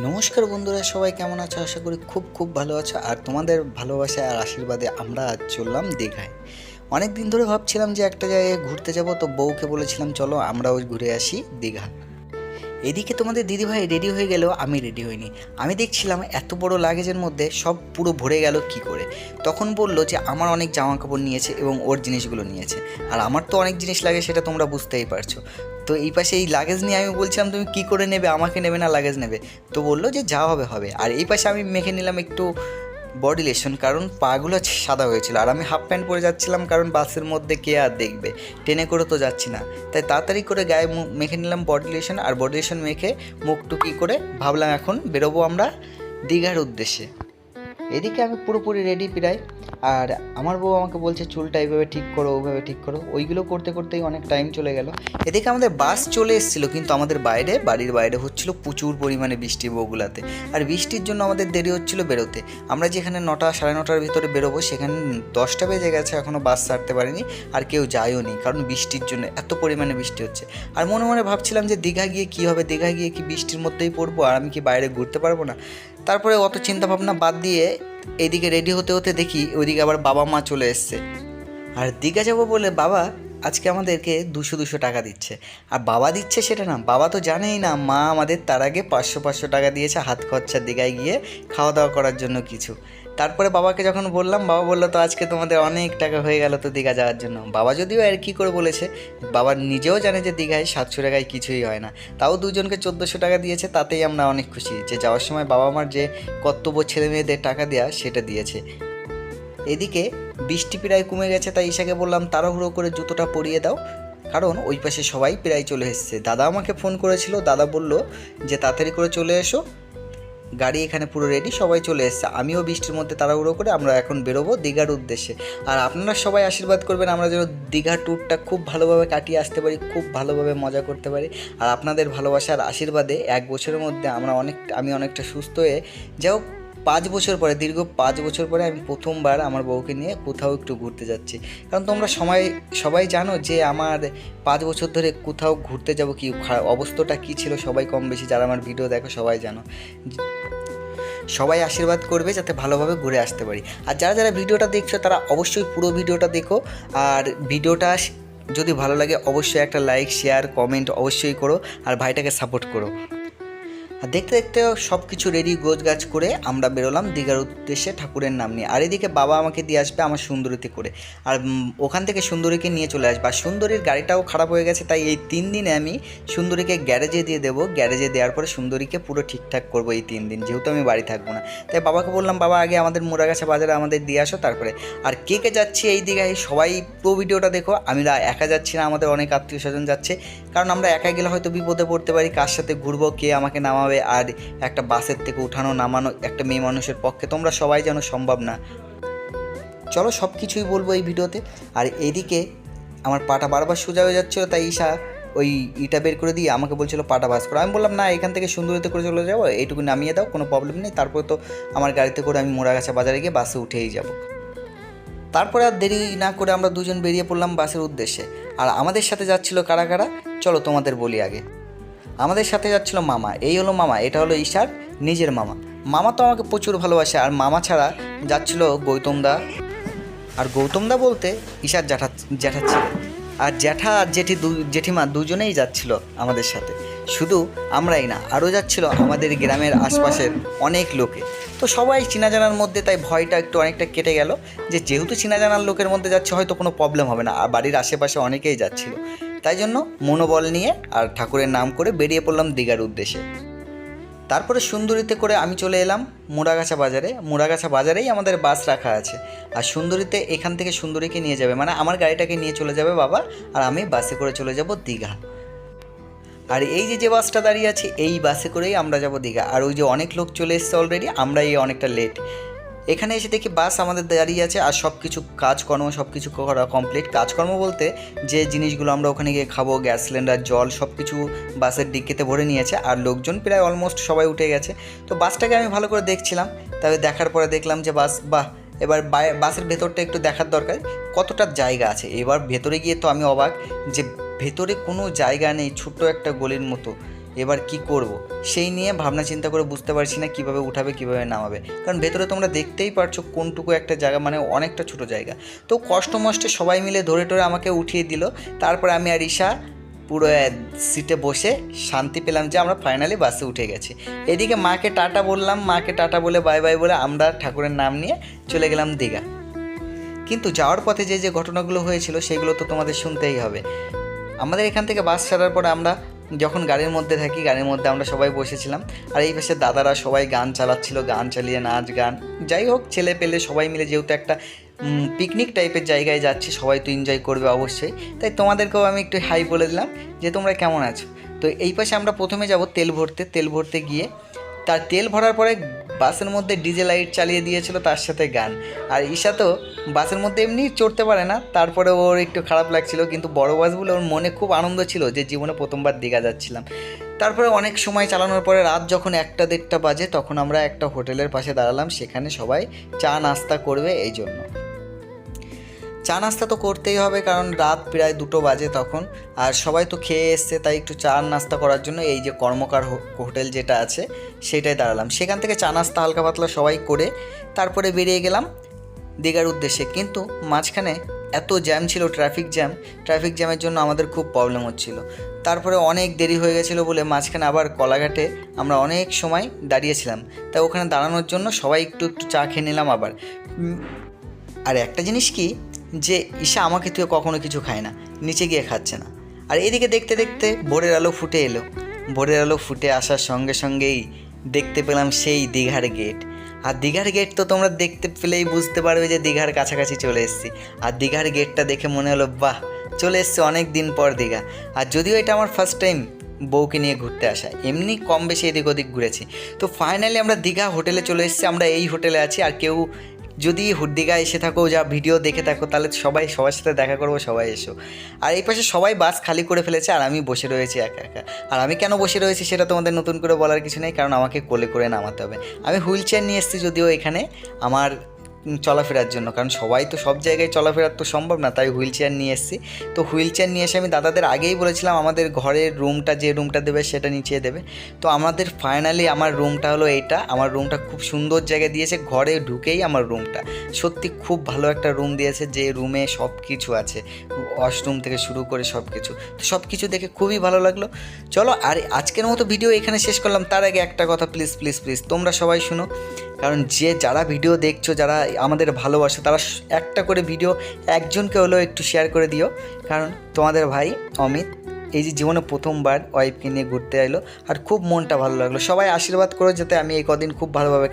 নমস্কার বন্ধুরা, সবাই কেমন আছো? আশা করি খুব খুব ভালো আছো। আর তোমাদের ভালোবাসা আর আশীর্বাদে আমরা আজ চললাম দীঘায়। অনেক দিন ধরে ভাবছিলাম যে একটা জায়গায় ঘুরতে যাব, তো বউকে বলেছিলাম, চলো আমরাও ঘুরে আসি দীঘা। এদিকে তোমাদের দিদিভাই রেডি হয়ে গেলেও আমি রেডি হইনি। আমি দেখছিলাম এত বড় লাগেজের মধ্যে সব পুরো ভরে গেল কি করে? তখন বলল যে, আমার অনেক জামা কাপড় নিয়েছে এবং ওর জিনিসগুলো নিয়েছে। আর আমার তো অনেক জিনিস লাগে, সেটা তোমরা বুঝতেই পারছ। তো এই পাশে এই লাগেজ নিয়ে আমি বলছিলাম, তুমি কি করে নেবে? আমাকে নেবে না লাগেজ নেবে? তো বলল যে, যা হবে হবে। আর এই পাশে আমি মেখে নিলাম একটু বডি লেশন কারণ পাগুলো সাদা হয়েছিল। আর আমি হাফ প্যান্ট পরে যাচ্ছিলাম, কারণ বাসের মধ্যে কে আর দেখবে? ট্রেনে করে তো যাচ্ছি না। তাই তাড়াতাড়ি করে গায়ে মেখে নিলাম বডি লেশন আর বডি লেশন মেখে মুখ টুকি করে ভাবলাম এখন বেরোবো আমরা দীঘার উদ্দেশ্যে। এদিকে আমি পুরোপুরি রেডি প্রায়। আর আমার বউ আমাকে বলছে, চুলটা এইভাবে ঠিক করো, ওইভাবে ঠিক করো। ওইগুলো করতে করতেই অনেক টাইম চলে গেল। এদিকে আমাদের বাস চলে এসেছিল, কিন্তু আমাদের বাইরে, বাড়ির বাইরে হচ্ছিল প্রচুর পরিমাণে বৃষ্টি বগুলাতে। আর বৃষ্টির জন্য আমাদের দেরি হচ্ছিল বেরোতে। আমরা যেখানে নটা, সাড়ে নটার ভিতরে বেরোবো, সেখানে দশটা বেজে গেছে এখনও বাস ছাড়তে পারিনি। আর কেউ যায়ও নি, কারণ বৃষ্টির জন্য এত পরিমাণে বৃষ্টি হচ্ছে। আর মনে মনে ভাবছিলাম যে দীঘা গিয়ে কী হবে, দীঘা গিয়ে কি বৃষ্টির মধ্যেই পড়ব? আর আমি কি বাইরে ঘুরতে পারব না? তারপরে অত চিন্তা ভাবনা বাদ দিয়ে এদিকে রেডি হতে হতে দেখি ওইদিকে আবার বাবা মা চলে এসছে। আর দীঘা যাব বলে বাবা আজকে আমাদেরকে দুশো দুশো টাকা দিচ্ছে। আর বাবা দিচ্ছে সেটা না, বাবা তো জানেই না, মা আমাদের তার আগে পাঁচশো পাঁচশো টাকা দিয়েছে হাত খরচার দীঘায় গিয়ে খাওয়া দাওয়া করার জন্য কিছু। তারপরে বাবাকে যখন বললাম, বাবা বলল, তো আজকে তোমাদের অনেক টাকা হয়ে গেল তো দীঘা যাওয়ার জন্য। বাবা যদিও আর কি করে বলেছে, বাবা নিজেও জানে যে দীঘায় সাতশো টাকায় কিছুই হয় না। তাও দুজনকে চোদ্দোশো টাকা দিয়েছে, তাতেই আমরা অনেক খুশি যে যাওয়ার সময় বাবা মার যে কর্তব্য ছেলে মেয়েদের টাকা দেওয়া সেটা দিয়েছে। এদিকে বৃষ্টি প্রায় কমে গেছে, তাই ঈশাকে বললাম, তাড়াহুড়ো করে জুতোটা পরিয়ে দাও। কারণ ওই পাশে সবাই প্রায় চলে এসেছে। দাদা আমাকে ফোন করেছিল, দাদা বলল যে, তাড়াতাড়ি করে চলে এসো। গাড়ি এখানে পুরো রেডি সবাই চলে এসছে। আমিও বৃষ্টির মধ্যে তাড়াহুড়ো করে আমরা এখন বেরোবো দীঘার উদ্দেশ্যে। আর আপনারা সবাই আশীর্বাদ করবেন, আমরা যেন দীঘা ট্যুরটা খুব ভালোভাবে কাটিয়ে আসতে পারি, খুব ভালোভাবে মজা করতে পারি। আর আপনাদের ভালোবাসার আশীর্বাদে এক বছরের মধ্যে আমরা অনেক, আমি অনেকটা সুস্থ হয়ে যাও পাঁচ বছর পরে দীর্ঘ পাঁচ বছর পরে আমি প্রথমবার আমার বউকে নিয়ে কোথাও একটু ঘুরতে যাচ্ছি। কারণ তোমরা সময় সবাই জানো যে আমার পাঁচ বছর ধরে কোথাও ঘুরতে যাব কি অবস্থাটা কী ছিল সবাই কম বেশি যারা আমার ভিডিও দেখো সবাই জানো। সবাই আশীর্বাদ করবে যাতে ভালোভাবে ঘুরে আসতে পারি। আর যারা যারা ভিডিওটা দেখছ তারা অবশ্যই পুরো ভিডিওটা দেখো। আর ভিডিওটা যদি ভালো লাগে অবশ্যই একটা লাইক শেয়ার কমেন্ট অবশ্যই করো। আর ভাইটাকে সাপোর্ট করো। আর দেখতে দেখতে সব কিছু রেডি গোছ গাছ করে আমরা বেরোলাম দীঘার উদ্দেশ্যে ঠাকুরের নাম নিয়ে। আর এদিকে বাবা আমাকে দিয়ে আসবে আমার সুন্দরীতে করে। আর ওখান থেকে সুন্দরীকে নিয়ে চলে আসবে। আর সুন্দরীর গাড়িটাও খারাপ হয়ে গেছে, তাই এই তিন দিনে আমি সুন্দরীকে গ্যারেজে দিয়ে দেবো। গ্যারেজে দেওয়ার পরে সুন্দরীকে পুরো ঠিকঠাক করব এই তিন দিন, যেহেতু আমি বাড়ি থাকব না। তাই বাবাকে বললাম, বাবা, আগে আমাদের মোড়াগাছা বাজারে আমাদের দিয়ে আসো, তারপরে। আর কে কে যাচ্ছে এই দীঘায়, সবাই পুরো ভিডিওটা দেখো, আমি একা যাচ্ছি না, আমাদের অনেক আত্মীয় স্বজন যাচ্ছে। কারণ আমরা একা গেলে হয়তো বিপদে পড়তে পারি, কার সাথে ঘুরবো, কে আমাকে নামাবে আর একটা বাসের থেকে উঠানো, নামানো একটা মেয়ে মানুষের পক্ষে তোমরা সবাই যেন সম্ভব না। চলো সব কিছুই বলব এই ভিডিওতে। আর এদিকে আমার পাটা বারবার সোজা হয়ে যাচ্ছিল, তাই ঈশা ওই ইটা বের করে দিয়ে আমাকে বলছিল, পাটা ভাস করো। আমি বললাম, না, এখান থেকে সুন্দরীতে করে চলে যাব এইটুকু নামিয়ে দাও, কোনো প্রবলেম নেই। তারপরে তো আমার গাড়িতে করে আমি মোড়াগাছা বাজারে গিয়ে বাসে উঠেই যাব। তারপরে আর দেরি না করে আমরা দুজন বেরিয়ে পড়লাম বাসের উদ্দেশ্যে। আর আমাদের সাথে যাচ্ছিল কারা কারা? চলো তোমাদের বলি আগে। আমাদের সাথে যাচ্ছিল মামা। এই হলো মামা, এটা হলো ঈশার নিজের মামা। মামা তো আমাকে প্রচুর ভালোবাসে, আর মামা ছাড়া যাচ্ছিল গৌতম দা। আর গৌতম দা বলতে ঈশার জ্যাঠা জ্যাঠা ছিল। আর জ্যাঠা আর জেঠি দু, জেঠিমা দুজনেই যাচ্ছিল আমাদের সাথে। শুধু আমরাই না, আরও যাচ্ছিল আমাদের গ্রামের আশপাশের অনেক লোকে। তো সবাই চেনা জানার মধ্যে তাই ভয়টা একটু অনেকটা কেটে গেল। যে যেহেতু চেনা জানার লোকের মধ্যে যাচ্ছে হয়তো কোনো প্রবলেম হবে না। আর বাড়ির আশেপাশে অনেকেই যাচ্ছিল। তাই জন্য মনোবল নিয়ে আর ঠাকুরের নাম করে বেরিয়ে পড়লাম দীঘার উদ্দেশ্যে। তারপরে সুন্দরীতে করে আমি চলে এলাম মুড়াগাছা বাজারে। মুড়াগাছা বাজারেই আমাদের বাস রাখা আছে। আর সুন্দরীতে এখান থেকে সুন্দরীকে নিয়ে যাবে। মানে আমার গাড়িটাকে নিয়ে চলে যাবে বাবা আর আমি বাসে করে চলে যাব দীঘা। আর এই যে যে বাসটা দাঁড়িয়ে আছে, এই বাসে করেই আমরা যাব দীঘা। আর ওই যে অনেক লোক চলে এসছে অলরেডি আমরা এই অনেকটা লেট এখানে এসে দেখি বাস আমাদের দাঁড়িয়ে আছে আর সব কিছু কাজকর্ম সব কিছু করা কমপ্লিট কাজকর্ম বলতে যে জিনিসগুলো আমরা ওখানে গিয়ে খাব, গ্যাস সিলিন্ডার, জল সব কিছু বাসের ডিক্কিতে ভরে নিয়েছে আর লোকজন প্রায় অলমোস্ট সবাই উঠে গেছে। তো বাসটাকে আমি ভালো করে দেখছিলাম, তবে দেখার পরে দেখলাম যে বাস, বাহ, এবার বাসের ভেতরটা একটু দেখার দরকার, কতটা জায়গা আছে? এবার ভেতরে গিয়ে তো আমি অবাক যে ভেতরে কোনো জায়গা নেই, ছোট্ট একটা গলির মতো। এবার কি করব? সেই নিয়ে ভাবনা চিন্তা করে বুঝতে পারছি না কীভাবে উঠাবে, কীভাবে নামাবে। কারণ ভেতরে তোমরা দেখতেই পারছ কোনটুকু একটা জায়গা মানে অনেকটা ছোট জায়গা। তো কষ্ট মষ্টে সবাই মিলে ধরে টরে আমাকে উঠিয়ে দিল। তারপর আমি আর ঈশা পুরো সিটে বসে শান্তি পেলাম যে আমরা ফাইনালি বাসে উঠে গেছি। এদিকে মাকে টাটা বললাম, মাকে টাটা বলে বাই বাই বলে আমরা ঠাকুরের নাম নিয়ে চলে গেলাম দীঘা। কিন্তু যাওয়ার পথে যে যে ঘটনাগুলো হয়েছিল, সেগুলো তো তোমাদের শুনতেই হবে। আমাদের এখান থেকে বাস ছাড়ার পরে আমরা যখন গাড়ির মধ্যে থাকি গাড়ির মধ্যে আমরা সবাই বসেছিলাম। আর এই পাশে দাদারা সবাই গান চালাচ্ছিল, গান চালিয়ে নাচ, গান। যাই হোক, ছেলে পেলে সবাই মিলে যেহেতু একটা পিকনিক টাইপের জায়গায় যাচ্ছি, সবাই তো এনজয় করবে অবশ্যই। তাই তোমাদেরকেও আমি একটু হাই বলে দিলাম যে, তোমরা কেমন আছো? তো এই পাশে আমরা প্রথমে যাব তেল ভরতে। তেল ভরতে গিয়ে, তার তেল ভরার পরে বাসের মধ্যে ডিজে লাইট চালিয়ে দিয়েছিল তার সাথে গান। আর ঈশা তো বাসের মধ্যে এমনি চড়তে পারে না, তারপরে ওর একটু খারাপ লাগছিল, কিন্তু বড় বলে ওর মনে খুব আনন্দ ছিল যে জীবনে প্রথমবার দীঘা যাচ্ছিলাম। তারপরে অনেক সময় চালানোর পরে রাত যখন একটা দেড়টা বাজে, তখন আমরা একটা হোটেলের পাশে দাঁড়ালাম, সেখানে সবাই চা নাস্তা করবে এই জন্য। চা নাস্তা তো করতেই হবে, কারণ রাত প্রায় দুটো বাজে তখন। আর সবাই তো খেয়ে এসছে, তাই একটু চা নাস্তা করার জন্য এই যে কর্মকার হোটেল যেটা আছে, সেটাই দাঁড়ালাম। সেখান থেকে চা নাস্তা হালকা পাতলা সবাই করে তারপরে বেরিয়ে গেলাম দীঘার উদ্দেশ্যে। কিন্তু মাঝখানে এত জ্যাম ছিল, ট্রাফিক জ্যাম, ট্রাফিক জ্যামের জন্য আমাদের খুব প্রবলেম হচ্ছিল। তারপরে অনেক দেরি হয়ে গেছিল বলে মাঝখানে আবার কলাঘাটে আমরা অনেক সময় দাঁড়িয়েছিলাম। তাই ওখানে দাঁড়ানোর জন্য সবাই একটু একটু চা খেয়ে নিলাম আবার। আর একটা জিনিস কি যে, ঈশা, আমাকে তুই কখনো কিছু খায় না। নিচে গিয়ে খাচ্ছে না। আর এদিকে দেখতে দেখতে ভোরের আলো ফুটে এলো। ভোরের আলো ফুটে আসার সঙ্গে সঙ্গেই দেখতে পেলাম সেই দীঘার গেট আর দীঘার গেট তো তোমরা দেখতে পেলেই বুঝতে পারবে যে দীঘার কাছাকাছি চলে এসেছি। আর দীঘার গেটটা দেখে মনে হলো, বাহ, চলে এসছে অনেক দিন পর দীঘা। আর যদিও এটা আমার ফার্স্ট টাইম বউকে নিয়ে ঘুরতে আসা, এমনি কম বেশি এদিক ওদিক ঘুরেছি। তো ফাইনালি আমরা দীঘা হোটেলে চলে এসেছি, আমরা এই হোটেলে আছি, আর কেউ যদি হুড্ডিগা এসে থাকো, যা ভিডিও দেখে থাকো, তাহলে সবাই, সবার সাথে দেখা করব, সবাই এসো। আর এই পাশে সবাই বাস খালি করে ফেলেছে, আর আমি বসে রয়েছি একা একা। আর আমি কেন বসে রয়েছি সেটা তোমাদের নতুন করে বলার কিছু নেই, কারণ আমাকে কোলে করে নামাতে হবে। আমি হুইল চেয়ার নিয়ে এসেছি যদিও এখানে, আমার চলাফেরার জন্য। কারণ সবাই তো সব জায়গায় চলাফেরার তো সম্ভব না, তাই হুইল চেয়ার নিয়ে এসেছি। তো হুইল চেয়ার নিয়ে এসে আমি দাদাদের আগেই বলেছিলাম, আমাদের ঘরের রুমটা, যে রুমটা দেবে সেটা নিচে দেবে। তো আমাদের ফাইনালি আমার রুমটা হলো এইটা। আমার রুমটা খুব সুন্দর জায়গায় দিয়েছে, ঘরে ঢুকেই আমার রুমটা। সত্যি খুব ভালো একটা রুম দিয়েছে, যে রুমে সব কিছু আছে। ওয়াশরুম থেকে শুরু করে সব কিছু তো সব কিছু দেখে খুবই ভালো লাগল। চলো, আর আজকের মতো ভিডিও এখানে শেষ করলাম। তার আগে একটা কথা প্লিজ প্লিজ প্লিজ তোমরা সবাই শুনো। কারণ যে যারা ভিডিও দেখছ, যারা আমাদের ভালোবাসে, তারা একটা করে ভিডিও একজনকে হলেও একটু শেয়ার করে দিও। কারণ তোমাদের ভাই অমিত, এই যে জীবনে প্রথমবার ওয়াইফকে নিয়ে ঘুরতে এলো, আর খুব মনটা ভালো লাগল। সবাই আশীর্বাদ করো যাতে আমি এই কদিন খুব ভালোভাবে